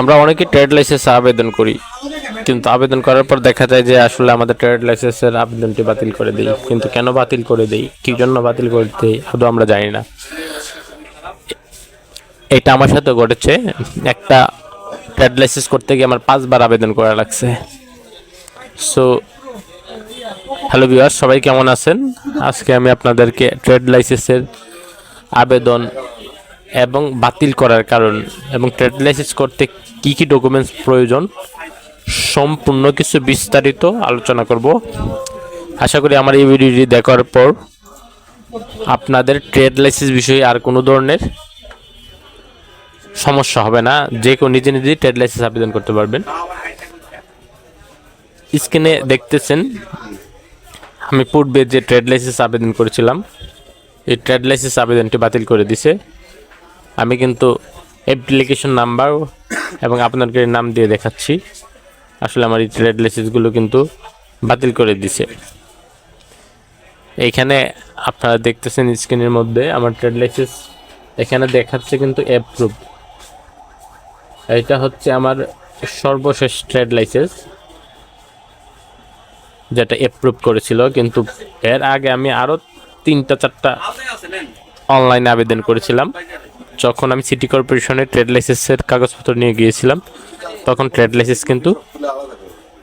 আমরা অনেকে trade licence আবেদন করি, কিন্তু আবেদন করার পর দেখা যায় যে আসলে আমাদের ট্রেড লাইসেন্সের আবেদনটি বাতিল করে দেই, কিন্তু কেন বাতিল করে দেই, কি জন্য বাতিল করে দেই শুধু আমরা জানি না। এটা আমার সাথে ঘটেছে, একটা ট্রেড লাইসেন্স করতে গিয়ে আমার পাঁচবার আবেদন করা লাগছে। সো হ্যালো ভিউয়ার সবাই কেমন আছেন? আজকে আমি আপনাদেরকে ট্রেড লাইসেন্সের আবেদন এবং বাতিল করার কারণ এবং ট্রেড লাইসেন্স করতে কি কি ডকুমেন্টস প্রয়োজন, সম্পূর্ণ কিছু বিস্তারিত আলোচনা করব। আশা করি আমার এই ভিডিওটি দেখার পর আপনাদের ট্রেড লাইসেন্স বিষয়ে আর কোনো ধরনের সমস্যা হবে না। যে কেউ নিজে নিজেই ট্রেড লাইসেন্স আবেদন করতে পারবেন। স্ক্রিনে দেখতেছেন, আমি পূর্বে যে ট্রেড লাইসেন্স আবেদন করেছিলাম, এই ট্রেড লাইসেন্স আবেদনটি বাতিল করে দিছে। আমি কিন্তু অ্যাপ্লিকেশন নাম্বার এবং আপনাকে নাম দিয়ে দেখাচ্ছি। আসলে আমার এই ট্রেড লাইসেন্সগুলো কিন্তু বাতিল করে দিছে। এইখানে আপনারা দেখতেছেন স্ক্রিনের মধ্যে আমার ট্রেড লাইসেন্স এখানে দেখাচ্ছে কিন্তু অ্যাপ্রুভ এটা হচ্ছে আমার সর্বশেষ ট্রেড লাইসেন্স যেটা অ্যাপ্রুভ করেছিল। কিন্তু এর আগে আমি আরও তিনটা চারটা অনলাইনে আবেদন করেছিলাম। যখন আমি সিটি কর্পোরেশনের ট্রেড লাইসেন্সের কাগজপত্র নিয়ে গিয়েছিলাম, তখন ট্রেড লাইসেন্স কিন্তু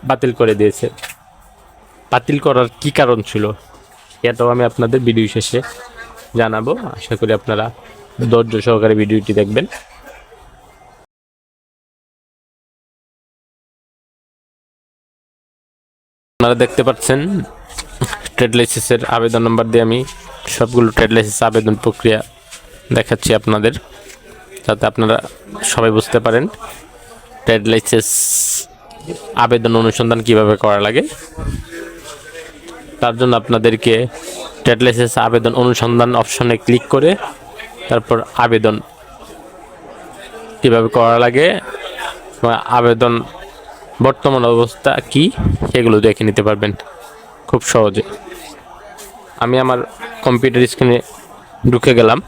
বাতিল করে দিয়েছে। বাতিল করার কি কারণ ছিল এটাও আমি আপনাদের ভিডিও শেষে জানাব। আশা করি আপনারা ধৈর্য সহকারে ভিডিওটি দেখবেন। আপনারা দেখতে পাচ্ছেন ট্রেড লাইসেন্সের আবেদন নম্বর দিয়ে আমি সবগুলো ট্রেড লাইসেন্স আবেদন প্রক্রিয়া দেখাচ্ছি আপনাদের, যাতে আপনারা সবাই বুঝতে পারেন ট্রেড লাইসেন্স আবেদন অনুসন্ধান কীভাবে করা লাগে। তার জন্য আপনাদেরকে ট্রেড লাইসেন্স আবেদন অনুসন্ধান অপশনে ক্লিক করে তারপর আবেদন কীভাবে করা লাগে আবেদন বর্তমান অবস্থা কি সেগুলো দেখে নিতে পারবেন খুব সহজে। আমি আমার কম্পিউটার স্ক্রিনে ঢুকে গেলাম।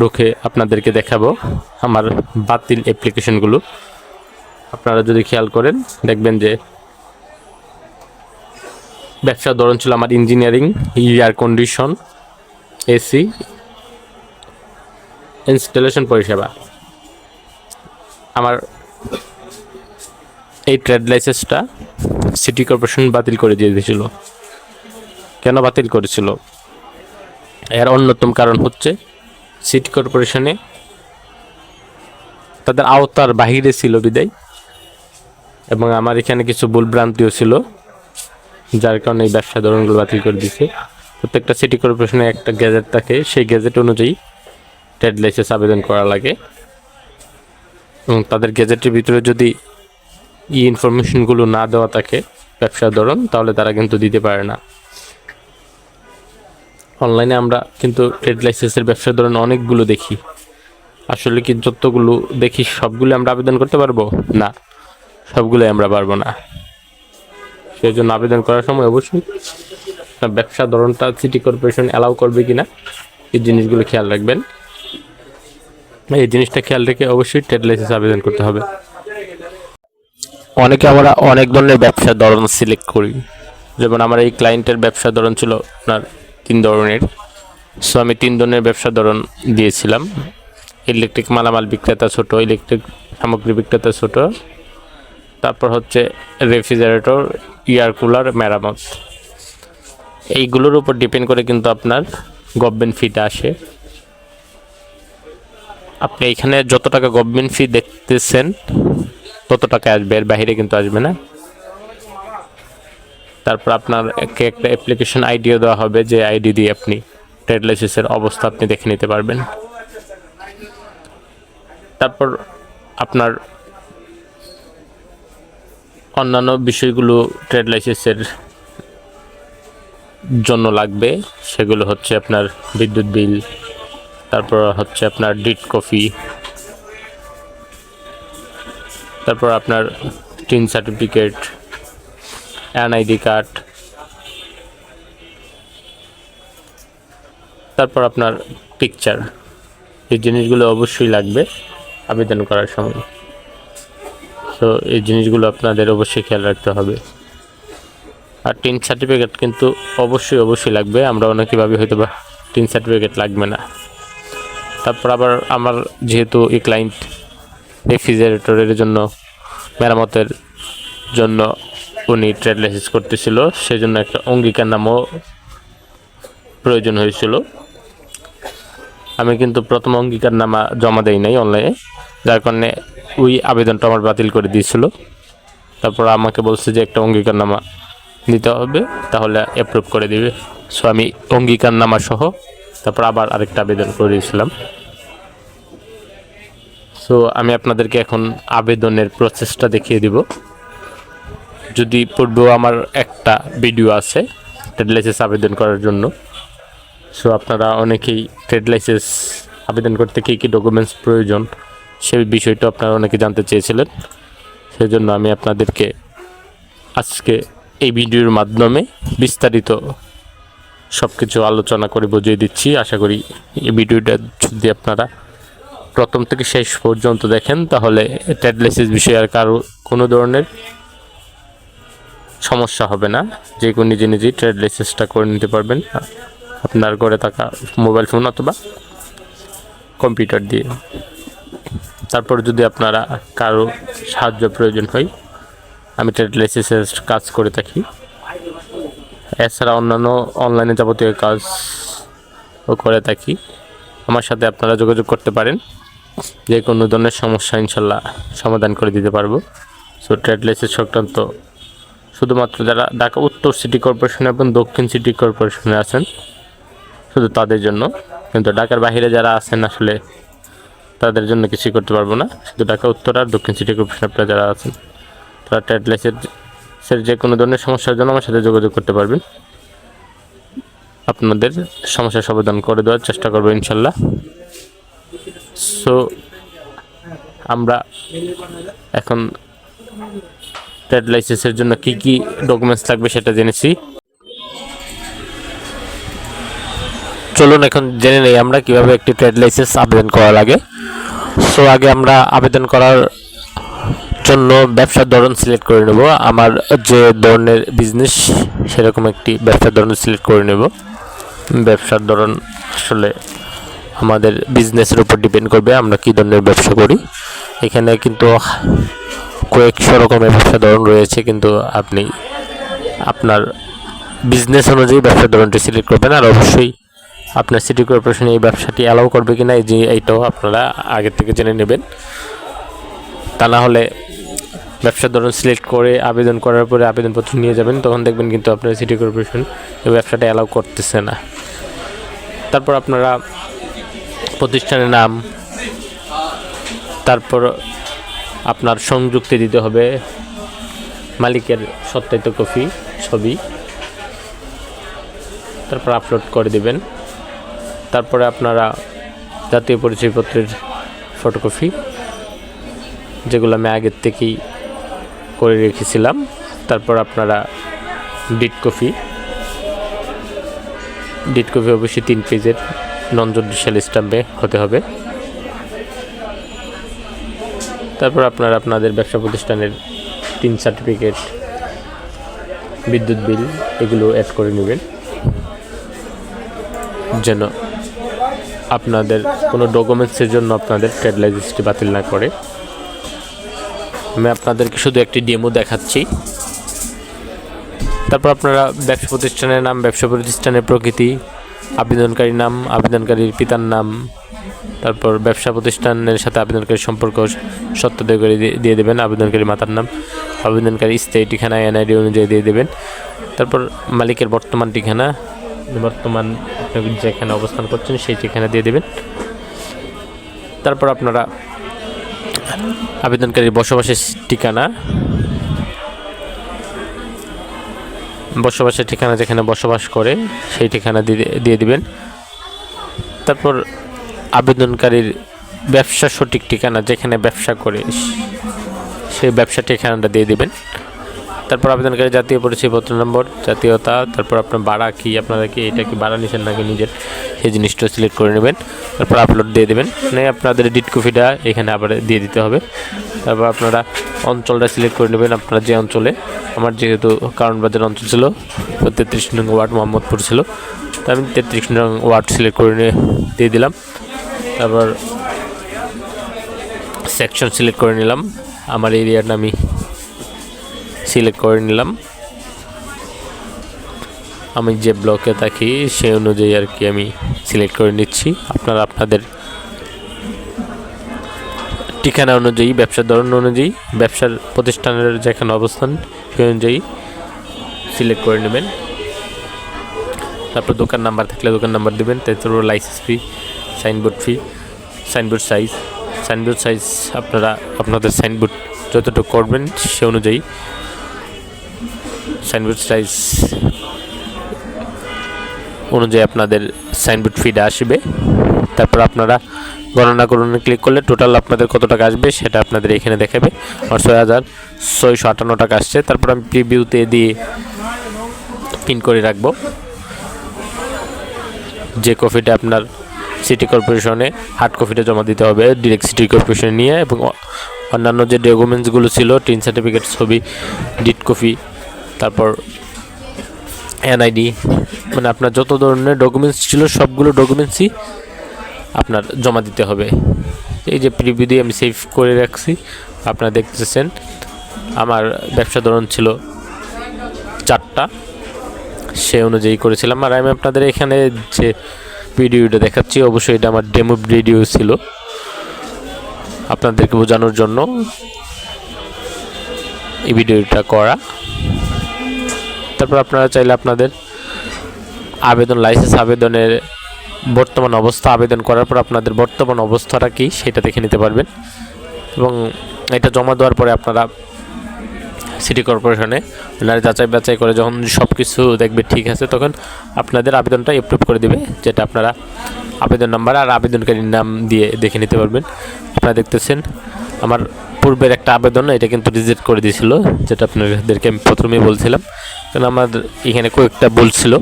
ঢুকে আপনাদেরকে দেখাবো আমার বাতিল অ্যাপ্লিকেশনগুলো। আপনারা যদি খেয়াল করেন, দেখবেন যে ব্যবসার ধরন ছিল আমার engineering, air condition, AC, installation পরিষেবা। আমার এই ট্রেড লাইসেন্সটা সিটি কর্পোরেশন বাতিল করে দিয়ে দিয়েছিল। কেন বাতিল করেছিল? এর অন্যতম কারণ হচ্ছে সিটি কর্পোরেশনে তাদের আওতার বাহিরে ছিল বিদায়। এবং আমার এখানে কিছু ভুলভ্রান্তিও ছিল, যার কারণে এই ব্যবসা ধরনগুলো বাতিল করে দিয়েছে। প্রত্যেকটা সিটি কর্পোরেশনে একটা গ্যাজেট থাকে, সেই গ্যাজেট অনুযায়ী ট্রেড লাইসেন্স আবেদন করা লাগে। এবং তাদের গ্যাজেটের ভিতরে যদি ই ইনফরমেশনগুলো না দেওয়া থাকে ব্যবসার ধরন, তাহলে তারা কিন্তু দিতে পারে না। অনলাইনে আমরা কিন্তু ট্রেড লাইসেন্সের ব্যবসার ধরন অনেকগুলো দেখি। আসলে কি যতগুলো দেখি সবগুলো আমরা আবেদন করতে পারব? না, সবগুলোই আমরা পারব না। সেই জন্য আবেদন করার সময় অবশ্যই ব্যবসা ধরনটা সিটি কর্পোরেশন অ্যালাউ করবে কিনা, এই জিনিসগুলো খেয়াল রাখবেন। এই জিনিসটা খেয়াল রেখে অবশ্যই ট্রেড লাইসেন্স আবেদন করতে হবে। অনেকে আমরা অনেক ধরনের ব্যবসার ধরন সিলেক্ট করি। যেমন আমার এই ক্লায়েন্টের ব্যবসার ধরন ছিল আপনার তিন ধরনের। সো আমি তিন ধরনের ব্যবসার ধরন দিয়েছিলাম। ইলেকট্রিক মালামাল বিক্রেতা ছোট ইলেকট্রিক সামগ্রী বিক্রেতা ছোট। তারপর হচ্ছে রেফ্রিজারেটর এয়ার কুলার মেরামত। এইগুলোর উপর ডিপেন্ড করে কিন্তু আপনার গভর্নমেন্ট ফিটা আসে। আপনি এখানে যত টাকা গভর্নমেন্ট ফি দেখতেছেন, তত টাকা আসবে, এর বাইরে কিন্তু আসবে না। তারপর আপনার একে একটা অ্যাপ্লিকেশন আইডিও দেওয়া হবে যে আইডি দিয়ে আপনি ট্রেড লাইসেন্সের অবস্থা আপনি দেখে নিতে পারবেন। তারপর আপনার অন্যান্য বিষয়গুলো ট্রেড লাইসেন্সের জন্য লাগবে। সেগুলো হচ্ছে আপনার বিদ্যুৎ বিল, তারপর হচ্ছে আপনার ডিট কফি তারপর আপনার টিন সার্টিফিকেট এনআইডি কার্ড। তারপর আপনার পিকচার এই জিনিসগুলো অবশ্যই লাগবে আবেদন করার সময়। তো এই জিনিসগুলো আপনাদের অবশ্যই খেয়াল রাখতে হবে। আর টিন সার্টিফিকেট কিন্তু অবশ্যই অবশ্যই লাগবে। আমরা অনেকে ভাবি হয়তো বা টিন সার্টিফিকেট লাগবে না। তারপর আবার আমার যেহেতু এই ক্লায়েন্ট রেফ্রিজারেটরের জন্য, মেরামতের জন্য উনি ট্রেড লাইসেন্স করতেছিল, সেজন্য একটা অঙ্গীকার নামও প্রয়োজন হয়েছিল। আমি কিন্তু প্রথম অঙ্গীকার নামা জমা দেই নাই অনলাইনে যার কারণে ওই আবেদনটা আমার বাতিল করে দিয়েছিল। তারপর আমাকে বলছে যে একটা অঙ্গীকার নামা দিতে হবে, তাহলে অ্যাপ্রুভ করে দিবে। সো আমি অঙ্গীকার নামা সহ তারপর আবার আরেকটা আবেদন করে দিয়েছিলাম সো আমি আপনাদেরকে এখন আবেদনের প্রসেসটা দেখিয়ে দিব। যদি পূর্বেও আমার একটা ভিডিও আছে ট্রেড লাইসেন্স আবেদন করার জন্য। সো আপনারা অনেকেই ট্রেড লাইসেন্স আবেদন করতে কী কী ডকুমেন্টস প্রয়োজন সেই বিষয়টা আপনারা অনেকে জানতে চেয়েছিলেন। সেজন্য আমি আপনাদেরকে আজকে এই ভিডিওর মাধ্যমে বিস্তারিত সব কিছু আলোচনা করে বুঝিয়ে দিচ্ছি। আশা করি এই ভিডিওটা যদি আপনারা প্রথম থেকে শেষ পর্যন্ত দেখেন, তাহলে ট্রেড লাইসেন্স বিষয়ে আর কারও কোনো ধরনের সমস্যা হবে না। যে কোনো নিজে নিজেই ট্রেড লাইসেন্সটা করে নিতে পারবেন। আপনার ঘরে থাকা মোবাইল ফোন অথবা কম্পিউটার দিয়ে। তারপর যদি আপনারা কারও সাহায্য প্রয়োজন হয়, আমি ট্রেড লাইসেন্সের কাজ করে থাকি। এছাড়া অন্যান্য অনলাইনে যাবতীয় কাজ ও করে থাকি। আমার সাথে আপনারা যোগাযোগ করতে পারেন। যে কোনো ধরনের সমস্যা ইনশাল্লাহ সমাধান করে দিতে পারব। সো ট্রেড লাইসেন্স সংক্রান্ত শুধুমাত্র যারা ঢাকা উত্তর সিটি কর্পোরেশন এবং দক্ষিণ সিটি কর্পোরেশনে আছেন, শুধু তাদের জন্য। কিন্তু ঢাকার বাইরে যারা আছেন, আসলে তাদের জন্য কিছুই করতে পারব না। শুধু ঢাকা উত্তর আর দক্ষিণ সিটি কর্পোরেশন আপনারা যারা আছেন, তারা ট্রেড লাইসেন্সের যে কোনো ধরনের সমস্যার জন্য আমার সাথে যোগাযোগ করতে পারবেন। আপনাদের সমস্যার সমাধান করে দেওয়ার চেষ্টা করব ইনশাল্লাহ। সো আমরা এখন ট্রেড লাইসেন্সের জন্য কি কি ডকুমেন্টস লাগবে সেটা জেনেছি। চলুন এখন জেনে নেই আমরা কীভাবে একটি ট্রেড লাইসেন্স আবেদন করা লাগে সো আগে আমরা আবেদন করার জন্য ব্যবসার ধরন সিলেক্ট করে নেব। আমার যে ধরনের বিজনেস সেরকম একটি ব্যবসার ধরন সিলেক্ট করে নেব। ব্যবসার ধরন আসলে আমাদের বিজনেসের উপর ডিপেন্ড করবে আমরা কী ধরনের ব্যবসা করি। এখানে কিন্তু কয়েকশো রকমের ব্যবসা ধরন রয়েছে, কিন্তু আপনি আপনার বিজনেস অনুযায়ী ব্যবসার ধরনটি সিলেক্ট করবেন, আর অবশ্যই আপনার সিটি কর্পোরেশন এই ব্যবসাটি অ্যালাউ করবে কিনা, এই যে এইটাও আপনারা আগের থেকে জেনে নেবেন। তা না হলে ব্যবসার ধরন সিলেক্ট করে আবেদন করার পরে আবেদনপত্র নিয়ে যাবেন, তখন দেখবেন কিন্তু আপনার সিটি কর্পোরেশন এই ব্যবসাটা অ্যালাউ করতেছে না। তারপর আপনারা প্রতিষ্ঠানের নাম, তারপর আপনার সংযুক্তি দিতে হবে। মালিকের সত্যায়িত কপি, ছবি। তারপর আপলোড করে দিবেন। তারপরে আপনারা জাতীয় পরিচয়পত্রের ফটোকপি যেগুলো আমি আগের থেকেই করে রেখেছিলাম। তারপর আপনারা ডিট কপি ডিট কপি অবশ্যই তিন পেজের নন জুডিশিয়াল স্ট্যাম্পে হতে হবে। তারপর আপনারা আপনাদের ব্যবসা প্রতিষ্ঠানের তিন সার্টিফিকেট বিদ্যুৎ বিল, এগুলো অ্যাড করে নেবেন। যেন আপনাদের কোনো ডকুমেন্টসের জন্য আপনাদের ট্রেড লাইসেন্সটি বাতিল না করে। আমি আপনাদেরকে শুধু একটি ডেমো দেখাচ্ছি। তারপর আপনারা ব্যবসা প্রতিষ্ঠানের নাম, ব্যবসা প্রতিষ্ঠানের প্রকৃতি, আবেদনকারীর নাম, আবেদনকারীর পিতার নাম তারপর ব্যবসা প্রতিষ্ঠানের সাথে আবেদনকারী সম্পর্ক করে দিয়ে- দিয়ে দেবেন, আবেদনকারী মাতার নাম, আবেদনকারী স্থায়ী ঠিকানা, এনআইডি অনুযায়ী দিয়ে দেবেন। তারপর মালিকের বর্তমান ঠিকানা, বর্তমান যেখানে অবস্থান করছেন সেই ঠিকানা দিয়ে দেবেন। তারপর আপনারা আবেদনকারীর বসবাসের ঠিকানা বসবাসের ঠিকানা যেখানে বসবাস করে সেই ঠিকানা দিয়ে দিয়ে দিবেন। তারপর আবেদনকারীর ব্যবসার সঠিক ঠিকানা যেখানে ব্যবসা করে সেই ব্যবসা ঠিকানাটা দিয়ে দিবেন। তারপর আবেদনকারী জাতীয় পরিচয়পত্র নম্বর, জাতীয়তা, তারপর আপনার ভাড়া কি, আপনারা কি, এটা কি ভাড়া নিছেন নাকি নিজের, সেই জিনিসটা সিলেক্ট করে নেবেন। তারপর আপলোড দিয়ে দেবেন। মানে আপনাদের ডিট কপিটা এখানে আবার দিয়ে দিতে হবে। তারপর আপনারা অঞ্চলটা সিলেক্ট করে নেবেন আপনারা যে অঞ্চলে। আমার যেহেতু কারণ বাজার অঞ্চল ছিল তেত্রিশ নং ওয়ার্ড মোহাম্মদপুর ছিল। তো আমি তেত্রিশ নং ওয়ার্ড সিলেক্ট করে দিয়ে দিলাম। তারপর সেকশন সিলেক্ট করে নিলাম। আমার এরিয়াটা আমি সিলেক্ট করে নিলাম। আমি যে ব্লকে থাকি সেই অনুযায়ী আর কি আমি সিলেক্ট করে নিচ্ছি। আপনারা আপনাদের ঠিকানা অনুযায়ী, ব্যবসার ধরন অনুযায়ী, ব্যবসার প্রতিষ্ঠানের যেখানে অবস্থান, সেই অনুযায়ী সিলেক্ট করে নেবেন। তারপর দোকান নাম্বার থাকলে দোকান নাম্বার দেবেন, তারপর licence fee signboard fee, signboard size signboard size আপনারা, আপনাদের সাইনবোর্ড যতটুকু করবেন সে অনুযায়ী সাইনবোর্ড সাইজ অনুযায়ী আপনাদের সাইনবোর্ড ফিটা আসবে। তারপর আপনারা গণনা করুন ক্লিক করলে টোটাল আপনাদের কত টাকা আসবে সেটা আপনাদের এখানে দেখাবে। আমার ছয় হাজার ছয়শো আটান্ন টাকা আসছে। তারপর আমি প্রিভিউতে দিয়ে পিন করে রাখব। যে কপিটা আপনার সিটি কর্পোরেশনে হার্ড কপিটা জমা দিতে হবে ডিরেক্ট সিটি কর্পোরেশনে নিয়ে এবং অন্যান্য যে ডকুমেন্টসগুলো ছিল টিন সার্টিফিকেট ছবি ডিট কপি তারপর এনআইডি মানে আপনার যত ধরনের ডকুমেন্টস ছিল, সবগুলো ডকুমেন্টসই আপনার জমা দিতে হবে। এই যে প্রিভিউ দিয়ে আমি সেভ করে রাখছি, আপনারা দেখতেছেন, আমার ব্যবসা ধরন ছিল চারটা, সে অনুযায়ী করেছিলাম। আর আমি আপনাদের এখানে যে ভিডিওটা দেখাচ্ছি। অবশ্যই এটা আমার ডেমো ভিডিও ছিল আপনাদেরকে বোঝানোর জন্য এই ভিডিওটা করা। তারপর আপনারা চাইলে আপনাদের আবেদন লাইসেন্স আবেদনের বর্তমান অবস্থা আবেদন করার পর আপনাদের বর্তমান অবস্থাটা কি সেটা দেখে নিতে পারবেন। এবং এটা জমা দেওয়ার পরে আপনারা সিটি কর্পোরেশনে ওনারা যাচাই বাছাই করে যখন সব কিছু দেখবে ঠিক আছে, তখন আপনাদের আবেদনটা অ্যাপ্রুভ করে দেবে, যেটা আপনারা আবেদন নাম্বার আর আবেদনকারীর নাম দিয়ে দেখে নিতে পারবেন। আপনারা দেখতেছেন, আমার পূর্বের একটা আবেদন, এটা কিন্তু রিজেক্ট করে দিয়েছিল, যেটা আপনাদেরকে আমি প্রথমেই বলছিলাম। কারণ আমার এখানে কয়েকটা ভুল ছিল,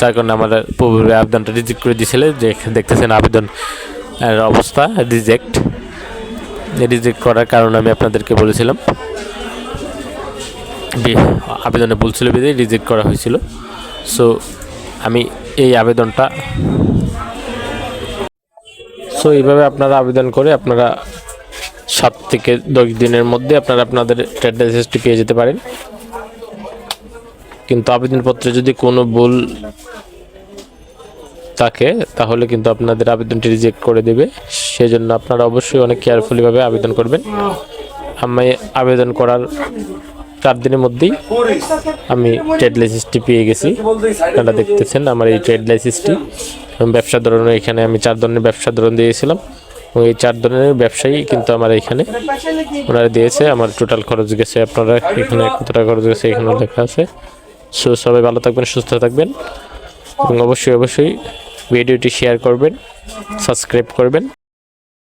যার কারণে আমার পূর্বের আবেদনটা রিজেক্ট করে দিয়েছিল, যে দেখতেছেন আবেদন অবস্থা রিজেক্ট রিজেক্ট করার কারণ আমি আপনাদেরকে বলেছিলাম। আবেদনে ভুল ছিল বিধে রিজেক্ট করা হয়েছিল। সো, আমি এই আবেদনটা সো, এইভাবে আপনারা আবেদন করে আপনারা সাত থেকে দশ দিনের মধ্যে আপনারা আপনাদের ট্রেড লাইসেন্সটি পেয়ে যেতে পারেন। কিন্তু আবেদনপত্রে যদি কোনো ভুল থাকে, তাহলে কিন্তু আপনাদের আবেদনটি রিজেক্ট করে দেবে। সেজন্য আপনারা অবশ্যই অনেক কেয়ারফুলিভাবে আবেদন করবেন। আমি আবেদন করার চার দিনের মধ্যেই আমি ট্রেড লাইসেন্সটি পেয়ে গেছি। আপনারা দেখতেছেন আমার এই ট্রেড লাইসেন্সটি ব্যবসা ধরনের এখানে আমি চার ধরনের ব্যবসা ধরন দিয়েছিলাম। এবং এই চার ধরনের ব্যবসায়ী কিন্তু আমার এখানে ওনারা দিয়েছে। আমার টোটাল খরচ গেছে আপনারা এখানে কত টাকা খরচ গেছে এখানে লেখা আছে। সো সবাই ভালো থাকবেন, সুস্থ থাকবেন। এবং অবশ্যই অবশ্যই ভিডিওটি শেয়ার করবেন সাবস্ক্রাইব করবেন।